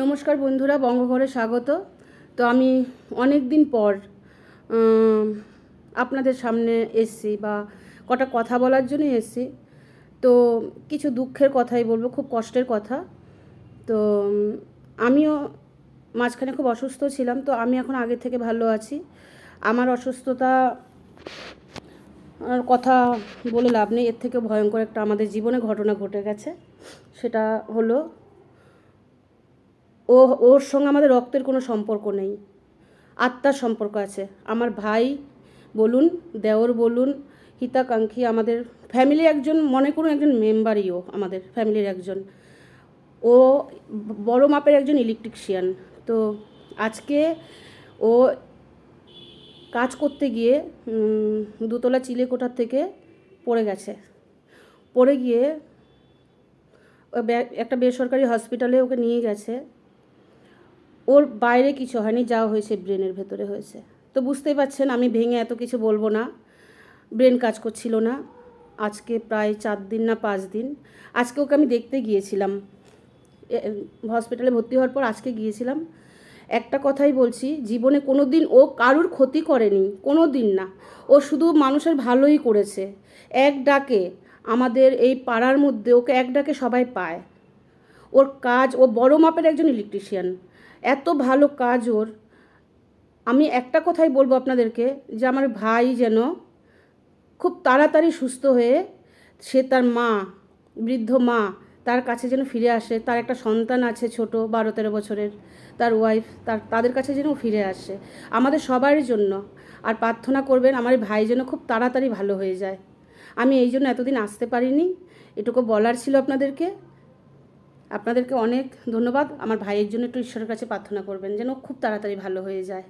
নমস্কার বন্ধুরা, বঙ্গঘরে স্বাগত। তো আমি অনেক দিন পর আপনাদের সামনে এসছি বা কটা কথা বলার জন্য এসছি। তো কিছু দুঃখের কথাই বলব, খুব কষ্টের কথা। তো আমিও মাঝখানে খুব অসুস্থ ছিলাম, তো আমি এখন আগে থেকে ভালো আছি। আমার অসুস্থতা কথা বলে লাভ নেই, এর থেকে ভয়ঙ্কর একটা আমাদের জীবনে ঘটনা ঘটে গেছে, সেটা হলো ও, ওর সঙ্গে আমাদের রক্তের কোনো সম্পর্ক নেই। আত্মার সম্পর্ক আছে। আমার ভাই বলুন, দেওর বলুন, হিতাকাঙ্ক্ষী আমাদের ফ্যামিলি একজন, মনে করুন একজন মেম্বারই ও আমাদের ফ্যামিলির একজন। ও বড় মাপের একজন ইলেকট্রিশিয়ান তো আজকে ও কাজ করতে গিয়ে দুতলা চিলেকোঠার থেকে পড়ে গেছে। পড়ে গিয়ে একটা বেসরকারি হসপিটালে ওকে নিয়ে গেছে। ওর বাইরে কিছু হয়নি, যা হয়েছে ব্রেনের ভেতরে হয়েছে। তো বুঝতেই পারছেন, আমি ভেঙে এত কিছু বলব না। ব্রেন কাজ করছিল না। আজকে প্রায় চার দিন না পাঁচ দিন। আজকে ওকে আমি দেখতে গিয়েছিলাম। হসপিটালে ভর্তি হওয়ার পর আজকে গিয়েছিলাম। একটা কথাই বলছি, জীবনে কোনো দিন ও কারুর ক্ষতি করেনি কোনো দিন না। ও শুধু মানুষের ভালোই করেছে। এক ডাকে আমাদের এই পাড়ার মধ্যে ওকে এক ডাকে সবাই পায়। ওর কাজ, ও বড় মাপের একজন ইলেকট্রিশিয়ান এত ভালো কাজ ওর। আমি একটা কথাই বলব আপনাদেরকে যে আমার ভাই যেন খুব তাড়াতাড়ি সুস্থ হয়ে সে তার মা, বৃদ্ধ মা, তার কাছে যেন ফিরে আসে। তার একটা সন্তান আছে ছোট বারো তেরো বছরের। তার ওয়াইফ তার, তাদের কাছে যেন ফিরে আসে। আমাদের সবার জন্য। আর প্রার্থনা করবেন আমার ভাই যেন খুব তাড়াতাড়ি ভালো হয়ে যায়। আমি এই জন্য এতদিন আসতে পারিনি। এটুকু বলার ছিল আপনাদেরকে। আপনাদেরকে অনেক ধন্যবাদ। আমার ভাইয়ের জন্য একটু ঈশ্বরের কাছে প্রার্থনা করবেন যেন খুব তাড়াতাড়ি ভালো হয়ে যায়।